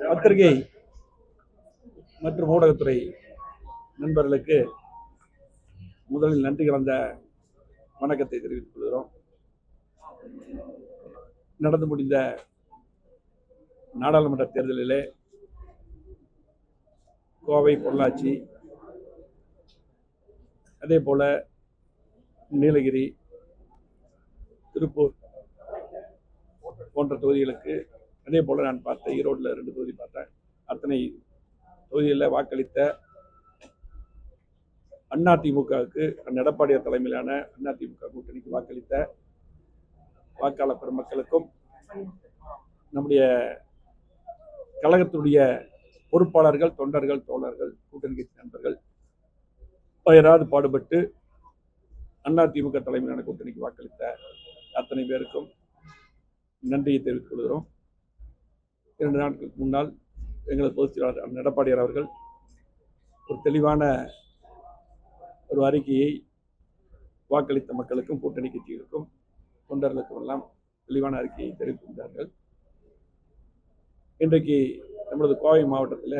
பத்திரிகை மற்றும் ஊடகத்துறை நண்பர்களுக்கு முதலில் நன்றி கலந்த வணக்கத்தை தெரிவித்துக் கொள்கிறோம். நடந்து முடிந்த நாடாளுமன்ற தேர்தலிலே கோவை பொள்ளாச்சி அதே போல் நீலகிரி திருப்பூர் போன்ற தொகுதிகளுக்கு அதே போல் நான் பார்த்தேன் ஈரோட்டில் ரெண்டு தொகுதி பார்த்தேன். அத்தனை தொகுதிகளில் வாக்களித்த அதிமுகவுக்கு எடப்பாடியார் தலைமையிலான அதிமுக கூட்டணிக்கு வாக்களித்த வாக்காளர் பெருமக்களுக்கும் நம்முடைய கழகத்துடைய பொறுப்பாளர்கள் தொண்டர்கள் தோழர்கள் கூட்டணி கட்சி நண்பர்கள் பயராது பாடுபட்டு அதிமுக தலைமையிலான கூட்டணிக்கு வாக்களித்த அத்தனை பேருக்கும் நன்றியை தெரிவித்துக் கொள்கிறோம். இரண்டு நாட்களுக்கு முன்னால் எங்களது பொதுச் செயலாளர் எடப்பாடியார் அவர்கள் ஒரு தெளிவான ஒரு அறிக்கையை வாக்களித்த மக்களுக்கும் கூட்டணி கட்சிகளுக்கும் தொண்டர்களுக்கும் எல்லாம் தெளிவான அறிக்கையை தெரிவித்திருந்தார்கள். இன்றைக்கு நமது கோவை மாவட்டத்தில்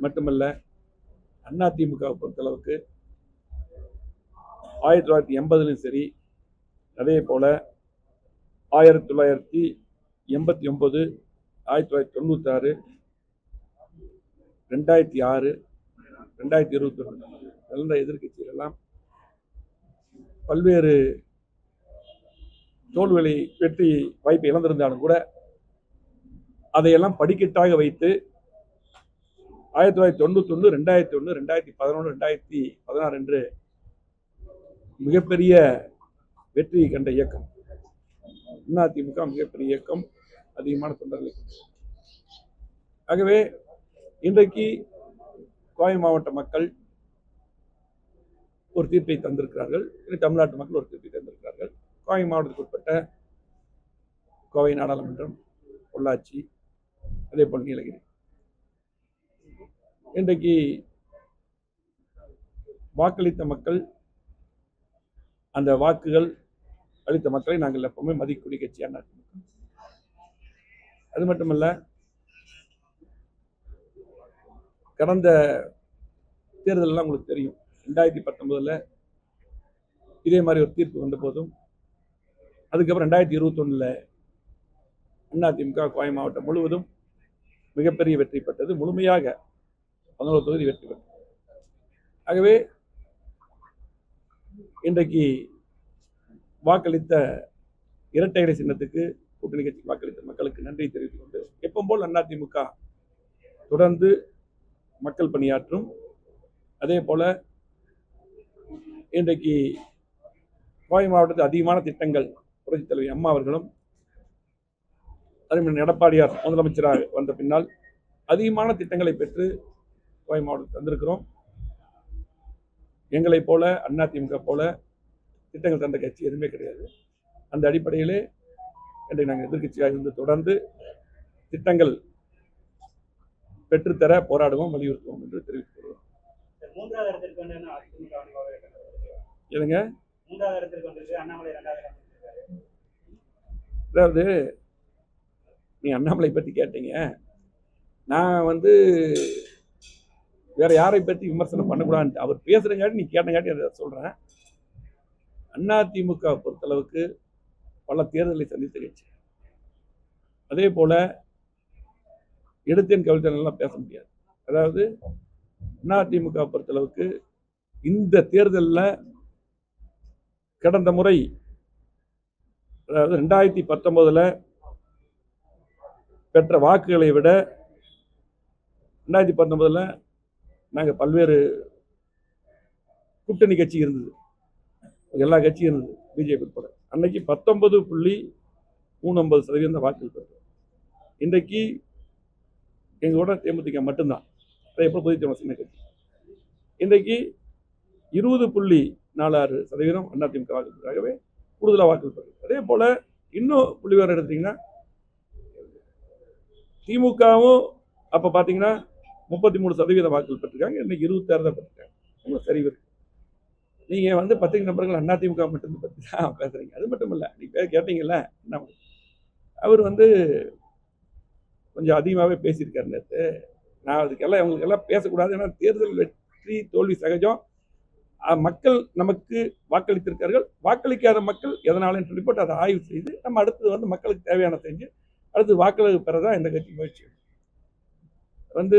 மட்டுமல்ல அதிமுகவை பொறுத்தளவுக்கு ஆயிரத்தி தொள்ளாயிரத்தி எண்பதுலையும் சரி அதே போல ஆயிரத்தி தொள்ளாயிரத்தி எண்பத்தி ஒம்பது ஆயிரத்தி தொள்ளாயிரத்தி தொண்ணூத்தாறு ரெண்டாயிரத்தி ஆறு ரெண்டாயிரத்தி இருபத்தி ஒன்று கலந்த எதிர்கட்சிகள் பல்வேறு தோல்விகளை வெற்றி வாய்ப்பை இழந்திருந்தாலும் கூட அதையெல்லாம் படிக்கட்டாக வைத்து ஆயிரத்தி தொள்ளாயிரத்தி தொண்ணூத்தொன்று ரெண்டாயிரத்தி ஒன்று ரெண்டாயிரத்தி பதினொன்று ரெண்டாயிரத்தி பதினாறு என்று மிகப்பெரிய வெற்றியை கண்ட இயக்கம். அதிமுக மிகப்பெரிய இயக்கம். அதிகமான தொண்டர்களை ஆகவே இன்றைக்கு கோவை மாவட்ட மக்கள் ஒரு தீர்ப்பை தந்திருக்கிறார்கள். தமிழ்நாட்டு மக்கள் ஒரு தீர்ப்பை தந்திருக்கிறார்கள். கோவை மாவட்டத்துக்கு உட்பட்ட கோவை நாடாளுமன்றம் பொள்ளாச்சி அதே போல் நீலகிரி. இன்றைக்கு வாக்களித்த மக்கள் அந்த வாக்குகள் அளித்த மக்களை நாங்கள் எப்பவுமே மதிக்கூடிய கட்சியாக அதிமுக அது மட்டுமல்ல கடந்த தேர்தலெல்லாம் உங்களுக்கு தெரியும். ரெண்டாயிரத்தி பத்தொன்பதுல இதே மாதிரி ஒரு தீர்ப்பு வந்த போதும் அதுக்கப்புறம் ரெண்டாயிரத்தி இருபத்தொன்னில் அதிமுக கோவை மாவட்டம் முழுவதும் மிகப்பெரிய வெற்றி பெற்றது. முழுமையாக பதினோரு தொகுதி வெற்றி பெற்றது. ஆகவே இன்றைக்கு வாக்களித்த இரட்டைகளை சின்னத்துக்கு கூட்டணி கட்சிக்கு வாக்களித்த மக்களுக்கு நன்றி தெரிவித்துக் கொண்டு எப்பவும் போல் அதிமுக தொடர்ந்து மக்கள் பணியாற்றும். அதே போல இன்றைக்கு கோவை மாவட்டத்தில் அதிகமான திட்டங்கள் புரட்சித் தலைவி அம்மா அவர்களும் அதே எடப்பாடியார் முதலமைச்சராக வந்த பின்னால் அதிகமான திட்டங்களை பெற்று கோவை மாவட்டத்தில் தந்திருக்கிறோம். எங்களைப் போல அதிமுக போல திட்டங்கள் தந்த கட்சி எதுவுமே கிடையாது. அந்த அடிப்படையிலே என்று நாங்கள் எதிர்கட்சியாக இருந்து தொடர்ந்து திட்டங்கள் பெற்றுத்தர போராடுவோம் வலியுறுத்துவோம் என்று தெரிவித்துக் கொள்வோம் எதுங்க அதாவது நீ அண்ணாமலை பற்றி கேட்டீங்க. நான் வந்து வேற யாரை பற்றி விமர்சனம் பண்ணக்கூடாதுன்ட்டு அவர் பேசுறங்காட்டி நீ கேட்டங்காட்டி அதை சொல்றேன். அதிமுக பொறுத்தளவுக்கு பல தேர்தலை சந்தித்த கட்சி அதே போல எடுத்தேன் கவிழ்த்தேன் பேச முடியாது. அதாவது அதிமுக பொறுத்தளவுக்கு இந்த தேர்தலில் கடந்த முறை அதாவது ரெண்டாயிரத்தி பத்தொம்போதில் பெற்ற வாக்குகளை விட ரெண்டாயிரத்தி பத்தொம்போதில் நாங்கள் பல்வேறு கூட்டணி கட்சி இருந்தது. எல்லா கட்சியும் இருந்தது பிஜேபி உட்பட அன்னைக்கு பத்தொன்பது புள்ளி மூணு சதவீதம் வாக்குகள் பெற்றோம் இன்றைக்கு எங்களோட தேமுதிக மட்டும்தான். அதே போல் புதிய சின்ன கட்சி? இன்றைக்கு இருபது புள்ளி நாலாறு சதவீதம் அதிமுக வாக்குகளுக்காகவே கூடுதலாக வாக்குகள் பெறுது அதே போல் இன்னும் புள்ளி வேறு எடுத்தீங்கன்னா திமுகவும் அப்போ பார்த்தீங்கன்னா முப்பத்தி மூணு சதவீத வாக்குகள் பெற்றிருக்காங்க. இன்னைக்கு இருபத்தாறு தான் பெற்றிருக்காங்க. உங்களுக்கு சரிவு நீங்கள் வந்து பத்திரிகை நபர்கள் அதிமுக மட்டும் பற்றி தான் பேசுகிறீங்க அது மட்டும் இல்லை. நீங்கள் பேர் கேட்டீங்கல்ல என்ன அவர் வந்து கொஞ்சம் அதிகமாகவே பேசியிருக்காரு நேற்று நான் அதுக்கெல்லாம் இவங்களுக்கு எல்லாம் பேசக்கூடாது. ஏன்னா தேர்தல் வெற்றி தோல்வி சகஜம். மக்கள் நமக்கு வாக்களித்திருக்கார்கள் வாக்களிக்காத மக்கள் எதனாலும் போட்டு அதை ஆய்வு செய்து நம்ம அடுத்தது வந்து மக்களுக்கு தேவையான செஞ்சு அடுத்து வாக்களிப்பு பெற தான் இந்த கட்சி முயற்சி. வந்து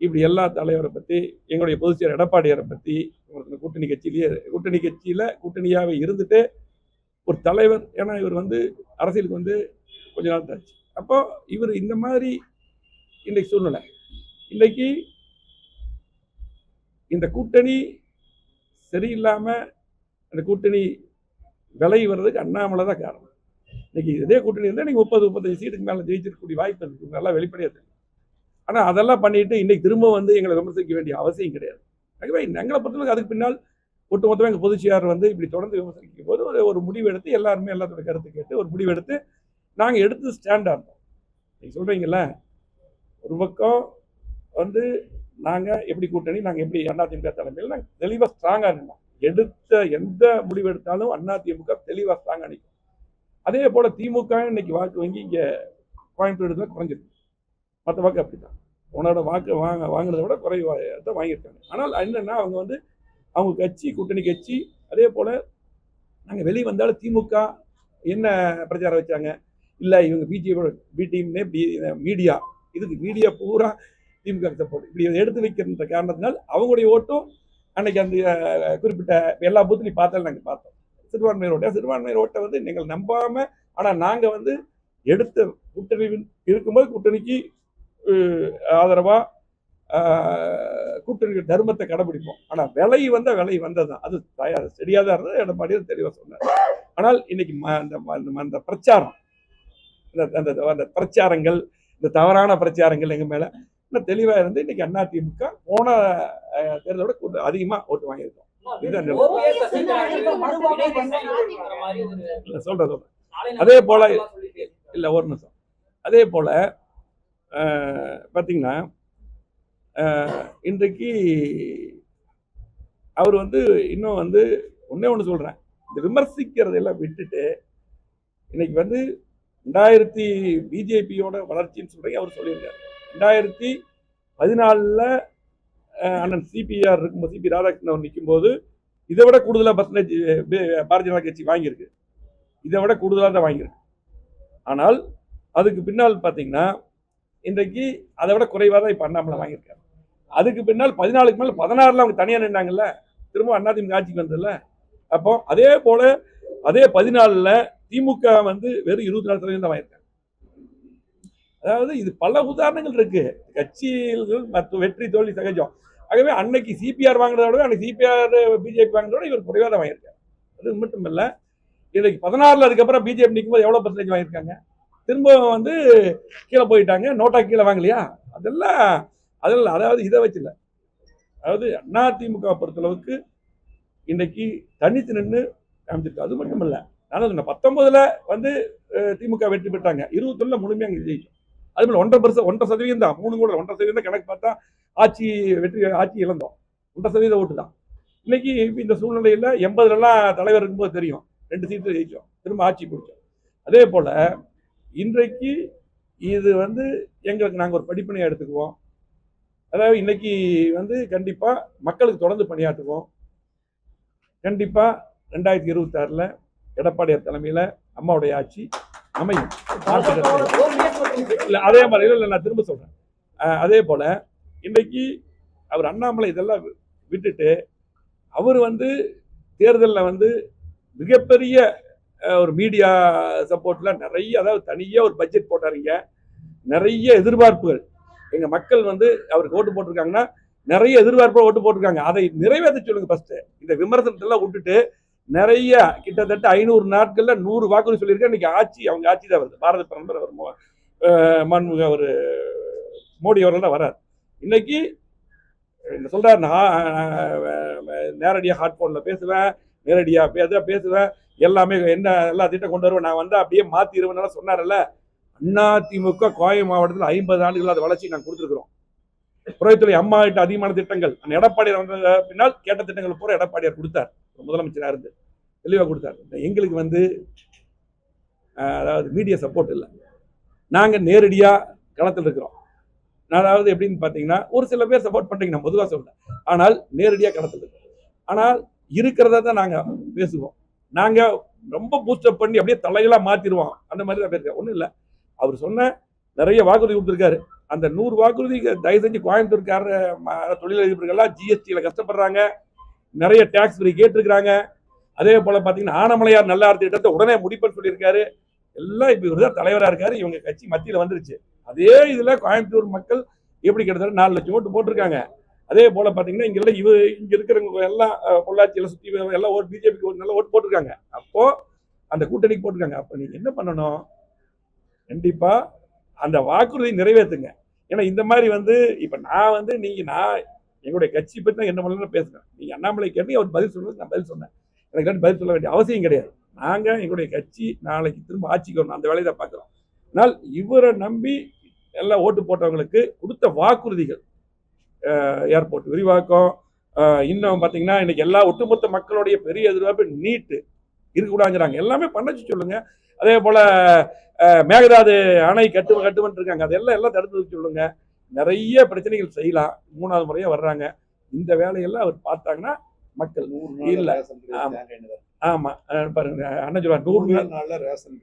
இப்படி எல்லா தலைவரை பற்றி எங்களுடைய பொதுச்செயலர் எடப்பாடியாரை பற்றி உங்களுக்கு கூட்டணி கட்சியிலேயே கூட்டணி கட்சியில் கூட்டணியாகவே இருந்துட்டு ஒரு தலைவர் ஏன்னா இவர் வந்து அரசியலுக்கு வந்து கொஞ்ச நாள் தாச்சு அப்போ இவர் இந்த மாதிரி இன்றைக்கு சூழ்நிலை. இன்றைக்கு இந்த கூட்டணி சரியில்லாமல் அந்த கூட்டணி விலை வர்றதுக்கு அண்ணாமலை தான் காரணம். இன்னைக்கு இதே கூட்டணி இருந்தால் நீங்கள் முப்பது முப்பத்தஞ்சு சீட்டுக்கு மேலே ஜெயிச்சிருக்கக்கூடிய வாய்ப்பு இருக்குது நல்லா வெளிப்படையாக தெரியும். ஆனால் அதெல்லாம் பண்ணிட்டு இன்னைக்கு திரும்ப வந்து எங்களை விமர்சிக்க வேண்டிய அவசியம் கிடையாது. ஆகவே எங்களை பொறுத்தவரைக்கும் அதுக்கு பின்னால் ஒட்டுமொத்தமாக எங்கள் பொதுச்சியார் வந்து இப்படி தொடர்ந்து விமர்சிக்கும் போது ஒரு ஒரு முடிவு எடுத்து எல்லாருமே எல்லாத்தோட கருத்து கேட்டு ஒரு முடிவு எடுத்து நாங்கள் எடுத்து ஸ்டாண்டாக இருந்தோம். நீங்கள் சொல்கிறீங்கள ஒரு பக்கம் வந்து நாங்கள் எப்படி கூட்டணி நாங்கள் எப்படி அதிமுக தலைமையில் நாங்கள் தெளிவாக ஸ்ட்ராங்காக நின்றோம் எடுத்த எந்த முடிவு எடுத்தாலும் அதிமுக தெளிவாக ஸ்ட்ராங்காக நிற்கும் அதே போல் திமுக இன்னைக்கு வாக்கு வங்கி இங்கே கோயம்புத்தூர் இடத்துல குறைஞ்சிருக்கு. மற்ற வாக்கு அப்படி தான் உன்னோட வாக்கு வாங்க வாங்கினதை விட குறைவாக தான் வாங்கியிருக்காங்க. ஆனால் என்னென்னா அவங்க வந்து அவங்க கட்சி கூட்டணி கட்சி அதே போல் நாங்கள் வெளியே வந்தாலும் திமுக என்ன பிரச்சாரம் வச்சாங்க? இல்லை இவங்க பிஜேபியோட பி டீம்னே மீடியா இதுக்கு மீடியா பூரா திமுக சப்போர்ட் இப்படி எடுத்து வைக்கிற காரணத்தினால் அவங்களுடைய ஓட்டும் அன்னைக்கு அந்த குறிப்பிட்ட எல்லா பூத்துலையும் பார்த்தாலும் நாங்கள் பார்த்தோம். சிறுபான்மையர் ஓட்டை. சிறுபான்மையர் ஓட்டை வந்து நீங்கள் நம்பாமல் ஆனால் நாங்கள் வந்து எடுத்த கூட்டணி இருக்கும்போது கூட்டணிக்கு ஆதரவாக ஆதரவா தர்மத்தை கடைபிடிப்போம். ஆனால் விலை வந்த விலை வந்ததுதான். அது தயார் சரியாக தான் இருந்தது எடப்பாடியும் தெளிவாக சொன்னார். ஆனால் இன்னைக்கு ம- அந்த ம- அந்த- பிரச்சாரம் இந்த அந்த அந்த பிரச்சாரங்கள் இந்த தவறான பிரச்சாரங்கள் எங்கள் மேலே இன்னும் தெளிவாக இருந்து இன்னைக்கு அதிமுக போன தேர்தலோட கூட்டம் அதிகமாக ஓட்டு வாங்கியிருக்கோம். இதுதான் சொல்றேன் அதே போல- இல்ல இல்லை ஒரு நிமிஷம். அதே போல் பார்த்தீங்கன்னா இன்றைக்கு அவர் வந்து இன்னும் வந்து ஒன்றே ஒன்று சொல்கிறேன் இந்த விமர்சிக்கிறதெல்லாம் விட்டுட்டு இன்னைக்கு வந்து ரெண்டாயிரத்தி பிஜேபியோட வளர்ச்சின்னு சொல்கிறீங்க அவர் சொல்லியிருக்காரு. ரெண்டாயிரத்தி பதினாலில் அண்ணன் சிபிஆர் இருக்கும்போது சிபி ராதாகிருஷ்ணன் அவர் நிற்கும்போது இதை விட கூடுதலாக பர்சன்டேஜ் பாரதிய ஜனதா கட்சி வாங்கியிருக்கு. இதை விட கூடுதலாக தான் வாங்கியிருக்கு. ஆனால் அதுக்கு பின்னால் பார்த்தீங்கன்னா இன்றைக்கு அதை விட குறைவாக தான் இப்போ அண்ணாமலை வாங்கியிருக்காரு. அதுக்கு பின்னால் பதினாலுக்கு மேலே பதினாறில் அவங்க தனியாக நின்றாங்கல்ல திரும்ப அதிமுக ஆட்சிக்கு வந்ததில்ல அப்போ அதே போல் அதே பதினாலில் திமுக வந்து வெறும் இருபத்தி நாலு சதவீதம் தான் வாங்கியிருக்காங்க. அதாவது இது பல உதாரணங்கள் இருக்கு. கட்சிகள் மற்ற வெற்றி தோல்வி சகஜம். ஆகவே அன்னைக்கு சிபிஆர் வாங்கினதோட விட அன்னைக்கு சிபிஆர் பிஜேபி வாங்கினதோட விட இவர் குறைவாக தான் வாங்கியிருக்காரு. அது மட்டும் இல்லை இன்றைக்கு பதினாறில் அதுக்கப்புறம் பிஜேபி நிற்கும்போது எவ்வளோ பர்சன்டேஜ் வாங்கியிருக்காங்க? திரும்ப வந்து கீழே போயிட்டாங்க. நோட்டா கீழே வாங்கலையா? அதெல்லாம் அதெல்லாம் அதாவது இதை வச்சில்ல அதாவது அதிமுக பொறுத்தளவுக்கு இன்னைக்கு தனித்து நின்று காமிச்சிருக்கு. அது மட்டும் இல்லை. நான் சொன்னேன் பத்தொன்பதுல வந்து திமுக வெற்றி பெற்றாங்க. இருபத்தொன்னுல முழுமையாக அங்கே ஜெயிச்சோம். அது போல ஒன்றரை பர்சன்ட் ஒன்றரை சதவீதம் தான். மூணு கூட ஒன்றரை சதவீதம் கணக்கு பார்த்தா ஆட்சி வெற்றி ஆட்சி இழந்தோம். ஒன்றரை சதவீத ஓட்டு தான். இன்னைக்கு இந்த சூழ்நிலையில் எண்பதுலலாம் தலைவர் இருக்கும்போது தெரியும். ரெண்டு சீட்டு ஜெயிச்சோம். திரும்ப ஆட்சி பிடிச்சோம். அதே போல் இன்றைக்கு இது வந்து எங்களுக்கு நாங்கள் ஒரு படிப்பணியாக எடுத்துக்குவோம். அதாவது இன்னைக்கு வந்து கண்டிப்பாக மக்களுக்கு தொடர்ந்து பணியாற்றுவோம். கண்டிப்பாக ரெண்டாயிரத்தி இருபத்தாறில் எடப்பாடியார் தலைமையில் அம்மாவுடைய ஆட்சி அமையும். இல்லை. இல்லை அதே மாதிரி இல்லை, நான் திரும்ப சொல்கிறேன் அதே போல் இன்றைக்கு அவர் அண்ணாமலை இதெல்லாம் வி- விட்டுட்டு அவர் வந்து தேர்தலில் வந்து மிகப்பெரிய ஒரு மீடியா சப்போர்ட்லாம் நிறைய அதாவது தனியாக ஒரு பட்ஜெட் போட்டாருங்க நிறைய எதிர்பார்ப்புகள். எங்கள் மக்கள் வந்து அவருக்கு ஓட்டு போட்டிருக்காங்கன்னா நிறைய எதிர்பார்ப்போடு ஓட்டு போட்டிருக்காங்க. அதை நிறைவேற்ற சொல்லுங்க ஃபர்ஸ்ட் இந்த விமர்சனத்தெல்லாம் விட்டுட்டு நிறைய கிட்டத்தட்ட ஐநூறு நாட்கள்ல நூறு வாக்குறுதி சொல்லியிருக்கேன் இன்னைக்கு ஆட்சி அவங்க ஆட்சி தான் வருது. பாரத பிரதமர் அவர் மோ- மாண்புமிகு அவர் மோடி அவர்கள் தான் வரார். இன்னைக்கு என்ன சொல்றாரு? நான் நேரடியாக ஹாட் ஃபோனில் பேசுவேன் நேரடியாக பேச பேசுவேன். எல்லாமே என்ன எல்லா திட்டம் கொண்டு வருவேன். நான் வந்து அப்படியே மாற்றிடுவேன் சொன்னார்ல. அண்ணா திமுக கோவை மாவட்டத்தில் ஐம்பது ஆண்டுகள் அது வளர்ச்சி நாங்கள் கொடுத்துருக்குறோம். புறத்துறை அம்மா கிட்ட அதிகமான திட்டங்கள். அந்த எடப்பாடியார் வந்த பின்னால் கேட்ட திட்டங்கள் பூரா எடப்பாடியார் கொடுத்தார். முதலமைச்சராக இருந்து. தெளிவாக கொடுத்தார். எங்களுக்கு வந்து அதாவது மீடியா சப்போர்ட் இல்லை. நாங்கள் நேரடியாக களத்தில் இருக்கிறோம். அதாவது எப்படின்னு பார்த்தீங்கன்னா ஒரு சில பேர் சப்போர்ட் பண்ணுறீங்க நான் பொதுவாக சொல்றேன். ஆனால் நேரடியாக களத்தில் இருக்கிறோம். ஆனால் இருக்கிறத தான் நாங்கள் பேசுவோம். நாங்கள் ரொம்ப பூஸ்டப் பண்ணி அப்படியே தலைகளாக மாற்றிடுவோம் அந்த மாதிரி தான் பேருக்கேன் ஒன்றும் இல்லை. அவர் சொன்ன நிறைய வாக்குறுதி கொடுத்துருக்காரு. அந்த நூறு வாக்குறுதி தயவு செஞ்சு கோயம்புத்தூர்கார ம- தொழிலதிபர்கள்லாம் ஜிஎஸ்டியில் கஷ்டப்படுறாங்க. நிறைய டேக்ஸ் ஃப்ரீ கேட்டிருக்கிறாங்க. அதே போல் பார்த்தீங்கன்னா ஆனமலையார் நல்லா திட்டத்தை உடனே முடிப்பேன்னு சொல்லியிருக்காரு. எல்லாம் இப்போ இவர் தான் தலைவராக இருக்காரு. இவங்க கட்சி மத்தியில் வந்துருச்சு. அதே இதில் கோயம்புத்தூர் மக்கள் எப்படி கிட்டத்தட்ட நாலு லட்சம் ஓட்டு போட்டிருக்காங்க. அதே போல் பார்த்தீங்கன்னா இங்கே இவ இங்கே இருக்கிறவங்க எல்லாம் பொள்ளாச்சியில் சுற்றி எல்லாம் ஓட்டு பிஜேபிக்கு ஒரு நல்ல ஓட்டு போட்டிருக்காங்க. அப்போது அந்த கூட்டணிக்கு போட்டிருக்காங்க. அப்போ நீங்கள் என்ன பண்ணணும்? கண்டிப்பாக அந்த வாக்குறுதி நிறைவேற்றுங்க ஏன்னா இந்த மாதிரி வந்து இப்போ நான் வந்து நீங்கள் நான் எங்களுடைய கட்சி பற்றி தான் என்ன பண்ணலாம் பேசுகிறேன் நீங்கள் அண்ணாமலை கேட்டு அவர் பதில் சொல்றது நான் பதில் சொன்னேன். எனக்கு வந்து பதில் சொல்ல வேண்டிய அவசியம் கிடையாது. நாங்கள் எங்களுடைய கட்சி நாளைக்கு திரும்ப ஆட்சிக்கு வரணும் அந்த வேலையை தான் பார்க்குறோம் ஆனால் இவரை நம்பி எல்லாம் ஓட்டு போட்டவங்களுக்கு கொடுத்த வாக்குறுதிகள் ஏர்போர்ட் விரிவாக்கம். இன்னும் பார்த்தீங்கன்னா இன்னைக்கு எல்லா ஒட்டுமொத்த மக்களுடைய பெரிய எதிர்பார்ப்பு நீட்டு இருக்கக்கூடாதுங்கிறாங்க. எல்லாமே பண்ணச்சு சொல்லுங்க. அதே போல மேகதாது அணை கட்டு கட்டுவன் இருக்காங்க. அதெல்லாம் எல்லாம் தடுத்து வைக்க சொல்லுங்க. நிறைய பிரச்சனைகள் செய்யலாம். மூணாவது முறையா வர்றாங்க. இந்த வேலையெல்லாம் அவர் பார்த்தாங்கன்னா மக்கள் இல்ல. ஆமா. ஆமா. அஹ் பாருங்க. அண்ணன் சொல்லுவார் நூறு நாள்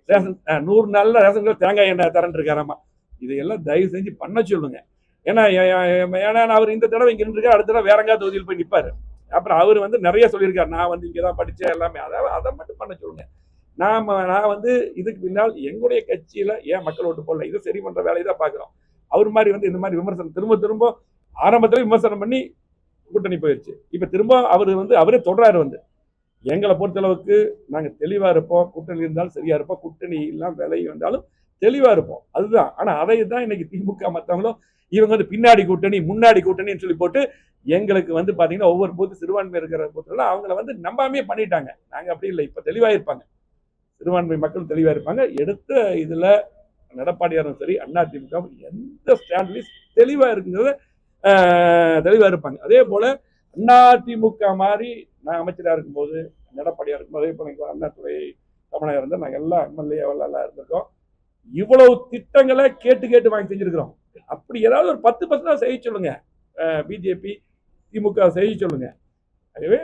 ரேஷன் அஹ், நூறு நாள்ல ரேஷன் கடை தேங்காய் எண்ணெய் தரேன் இருக்காராமா. இதையெல்லாம் தயவு செஞ்சு பண்ண சொல்லுங்க. ஏன்னா ஏன்னா அவர் இந்த தடவை இங்க இருக்காரு அடுத்த தடவை வேற எங்கேயாவது தொகுதியில் போய் நிப்பாரு. அப்புறம் அவர் வந்து நிறைய சொல்லியிருக்காரு. நான் வந்து இங்கே தான் படித்தேன் எல்லாமே. அதை அதை மட்டும் பண்ண சொல்லுங்க. நாம நான் வந்து இதுக்கு பின்னால் எங்களுடைய கட்சியில ஏன் மக்கள் ஓட்டு போடல? இதை சரி பண்ற வேலையை தான் பார்க்குறோம். அவர் மாதிரி வந்து இந்த மாதிரி விமர்சனம் திரும்ப திரும்ப ஆரம்பத்துல விமர்சனம் பண்ணி கூட்டணி போயிடுச்சு இப்போ திரும்ப அவர் வந்து அவரே தொடராரு வந்து எங்களை பொறுத்தளவுக்கு நாங்கள் தெளிவாக இருப்போம் கூட்டணி இருந்தாலும் சரியா இருப்போம் கூட்டணி எல்லாம் விலை வந்தாலும் தெளிவாக இருப்போம். அதுதான். ஆனால் அதை தான் இன்னைக்கு திமுக மற்றவங்களும் இவங்க வந்து பின்னாடி கூட்டணி முன்னாடி கூட்டணின்னு சொல்லி போட்டு எங்களுக்கு வந்து பார்த்தீங்கன்னா ஒவ்வொரு பூத்து சிறுபான்மை இருக்கிற பூத்துல அவங்கள வந்து நம்பாமே பண்ணிட்டாங்க. நாங்கள் அப்படி இல்லை. இப்போ தெளிவாக இருப்பாங்க. சிறுபான்மை மக்கள் தெளிவாக இருப்பாங்க. எடுத்த இதில் நடப்பாடியாரும் சரி அண்ணா திமுக எந்த ஸ்டாண்ட்லையும் தெளிவாக இருக்குங்கிறத தெளிவாக இருப்பாங்க. அதே போல் அண்ணா திமுக மாதிரி நான் அமைச்சராக இருக்கும்போது நடப்பாடியாக இருக்கும்போது அதே போல் அண்ணா துறை தமிழக இருந்தால் நாங்கள் எல்லாம் எம்எல்ஏ எல்லாம் இருந்திருக்கோம். இவ்வளவு திட்டங்களை கேட்டு கேட்டு வாங்கி செஞ்சிருக்கிறோம். அப்படி ஏதாவது ஒரு பத்து பர்சன்ட் செய்ய சொல்லுங்க. பிஜேபி திமுக செய்ய சொல்லுங்க. ஆகவே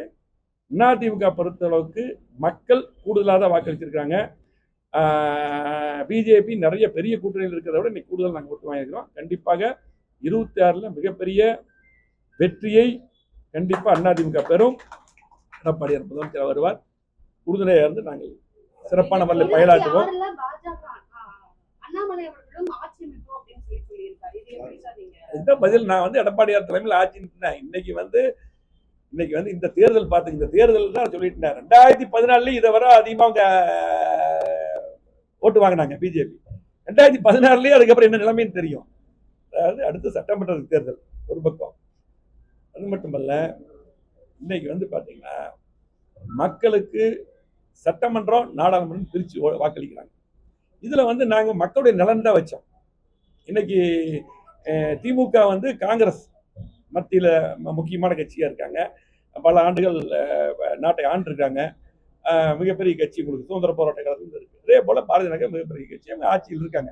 அதிமுக பொறுத்தளவுக்கு மக்கள் கூடுதலாக தான் வாக்களிச்சிருக்காங்க பிஜேபி நிறைய பெரிய கூட்டணியில் இருக்கிறத விட இன்னைக்கு கூடுதல் நாங்கள் ஓட்டு வாங்கியிருக்கிறோம். கண்டிப்பாக இருபத்தி ஆறில் மிகப்பெரிய வெற்றியை கண்டிப்பாக அதிமுக பெறும். எடப்பாடியார் முதலமைச்சர் வருவார். உறுதுணையாக இருந்து நாங்கள் சிறப்பான முறையில் ஆ, அண்ணாமலை அவர்களும் ஆட்சி அமைப்போம் அப்படின்னு சொல்லி சொல்லியிருக்காரு. இது எப்படி சார் நீங்க இதுதான் பதில்? நான் வந்து எடப்பாடியார் தலைமையில் ஆட்சி இன்னைக்கு வந்து இன்னைக்கு வந்து இந்த தேர்தல் பார்த்து இந்த தேர்தல் தான் சொல்லிட்டேன் ரெண்டாயிரத்தி பதினாலுல இதை வர அதிகமாக அவங்க ஓட்டு வாங்கினாங்க பிஜேபி. ரெண்டாயிரத்தி பதினாறுலயே அதுக்கப்புறம் என்ன நிலைமைன்னு தெரியும். அதாவது அடுத்து சட்டமன்ற தேர்தல் ஒரு பக்கம். அது மட்டுமல்ல இன்னைக்கு வந்து பார்த்தீங்கன்னா மக்களுக்கு சட்டமன்றம் நாடாளுமன்றம் பிரித்து வாக்களிக்கிறாங்க. இதில் வந்து நாங்கள் மக்களுடைய நலன் தான் வச்சோம். இன்னைக்கு திமுக வந்து காங்கிரஸ் மத்தியில் முக்கியமான கட்சியாக இருக்காங்க. பல ஆண்டுகள் நாட்டை ஆண்டிருக்காங்க. மிகப்பெரிய கட்சி உங்களுக்கு சுதந்திர போராட்ட காலத்தில் இருக்கு. அதே போல் பாரதிய நகர் மிகப்பெரிய கட்சி அவங்க ஆட்சியில் இருக்காங்க.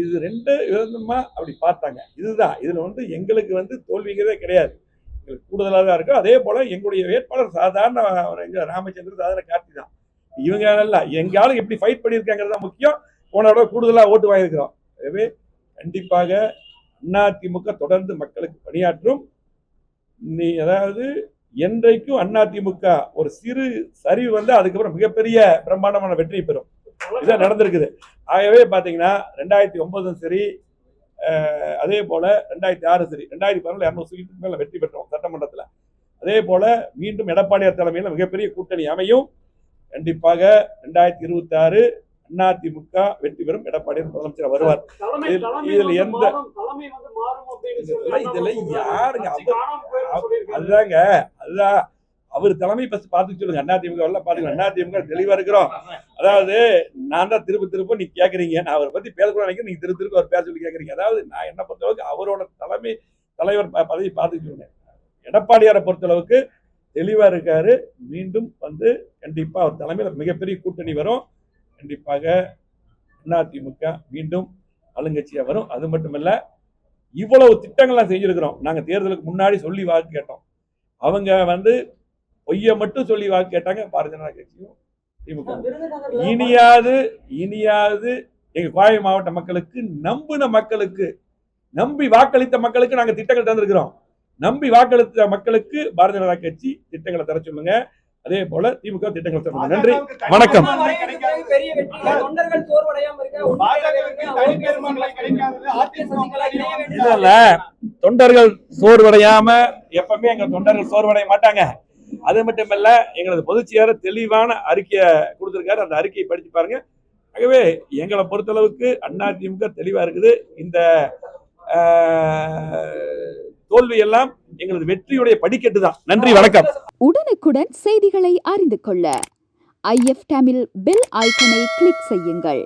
இது ரெண்டு விதமா அப்படி பார்த்தாங்க. இதுதான். இதில் வந்து எங்களுக்கு வந்து தோல்விங்கிறதே கிடையாது. எங்களுக்கு கூடுதலாக தான் இருக்கும். அதே போல் எங்களுடைய வேட்பாளர் சாதாரண எங்கள் ராமச்சந்திரன் சாதாரண கார்த்தி தான். இவங்க எல்லாம் எங்க ஆளுங்க எப்படி ஃபைட் பண்ணியிருக்காங்கிறது தான் முக்கியம். போன விட கூடுதலாக ஓட்டு வாங்கியிருக்கிறோம். எனவே கண்டிப்பாக அதிமுக தொடர்ந்து மக்களுக்கு பணியாற்றும் நீ அதாவது என்றைக்கும் அதிமுக ஒரு சிறு சரிவு வந்து அதுக்கப்புறம் மிகப்பெரிய பிரம்மாண்டமான வெற்றி பெறும். இதான் நடந்திருக்குது. ஆகவே பார்த்தீங்கன்னா ரெண்டாயிரத்தி ஒன்பதும் சரி அதே போல ரெண்டாயிரத்தி ஆறு சரி ரெண்டாயிரத்தி பதினொன்று இரநூறு சீட்டுக்கு மேலே வெற்றி பெற்றோம் சட்டமன்றத்தில். அதே போல மீண்டும் எடப்பாடியார் தலைமையில் மிகப்பெரிய கூட்டணி அமையும். கண்டிப்பாக ரெண்டாயிரத்தி இருபத்தி ஆறு அதிமுக வெற்றி பெறும் எடப்பாடி முதலமைச்சர் வருவார். இதில்- இதில் எந்த- அண்ணாமலை யாருங்க. அதுதாங்க அதுதான் அவர் தலைமை ஃபர்ஸ்ட் பார்த்து சொல்லுங்க. அண்ணா திமுக எல்லாம் பாத்துக்கலாம் அண்ணா திமுக தெளிவா இருக்கிறோம். அதாவது நான் தான் திரும்ப திரும்ப நீ கேக்குறீங்க. நான் அவரை பத்தி பேசக்கூடாது நினைக்கிறேன். நீங்க திரு திரும்ப அவர் பேச சொல்லி கேக்குறீங்க. அதாவது நான் என்ன பொறுத்தளவுக்கு அவரோட தலைமை தலைவர் பதவி பார்த்து சொல்லுங்க. எடப்பாடியாரை பொறுத்தளவுக்கு தெளிவா இருக்காரு. மீண்டும் வந்து கண்டிப்பா அவர் தலைமையில மிகப்பெரிய கூட்டணி வரும். கண்டிப்பாக அதிமுக மீண்டும் ஆளுங்கட்சியா வரும். அது மட்டுமல்ல இவ்வளவு திட்டங்கள்லாம் செஞ்சிருக்கிறோம். நாங்க தேர்தலுக்கு முன்னாடி சொல்லி வாக்கு கேட்டோம். அவங்க வந்து பொய்யை மட்டும் சொல்லி வாக்கு கேட்டாங்க. பாரதிய ஜனதா கட்சியும் திமுக. இனியாவது இனியாவது எங்க கோவை மாவட்ட மக்களுக்கு நம்பின மக்களுக்கு நம்பி வாக்களித்த மக்களுக்கு நாங்க திட்டங்கள் தந்திருக்கிறோம். நம்பி வாக்களித்த மக்களுக்கு பாரதிய ஜனதா கட்சி திட்டங்களை தர சொல்லுங்க. அதே போல திமுக திட்டங்களை நன்றி. வணக்கம். பெரிய வெற்றி. தொண்டர்கள் சோர்வடையாம இருக்க பாஜகவுக்கு தனி பெரும்பான்மை கிடைக்காதது அதிமுக இல்ல இல்ல. தொண்டர்கள் சோர்வடையாம எப்பவுமே எங்க தொண்டர்கள் சோர்வடைய மாட்டாங்க. அது மட்டும் இல்ல எங்களது பொதுச் செயலர் தெளிவான அறிக்கையை கொடுத்திருக்காரு. அந்த அறிக்கையை படிச்சு பாருங்க. ஆகவே எங்களை பொறுத்தளவுக்கு அதிமுக தெளிவா இருக்குது. இந்த ஆஹ், தோல்வி எல்லாம் எங்களது வெற்றியுடைய படிக்கட்டு தான் நன்றி வணக்கம். உடனுக்குடன் செய்திகளை அறிந்து கொள்ள ஐஎஃப் தமிழ் பெல் ஐக்கனை கிளிக் செய்யுங்கள்.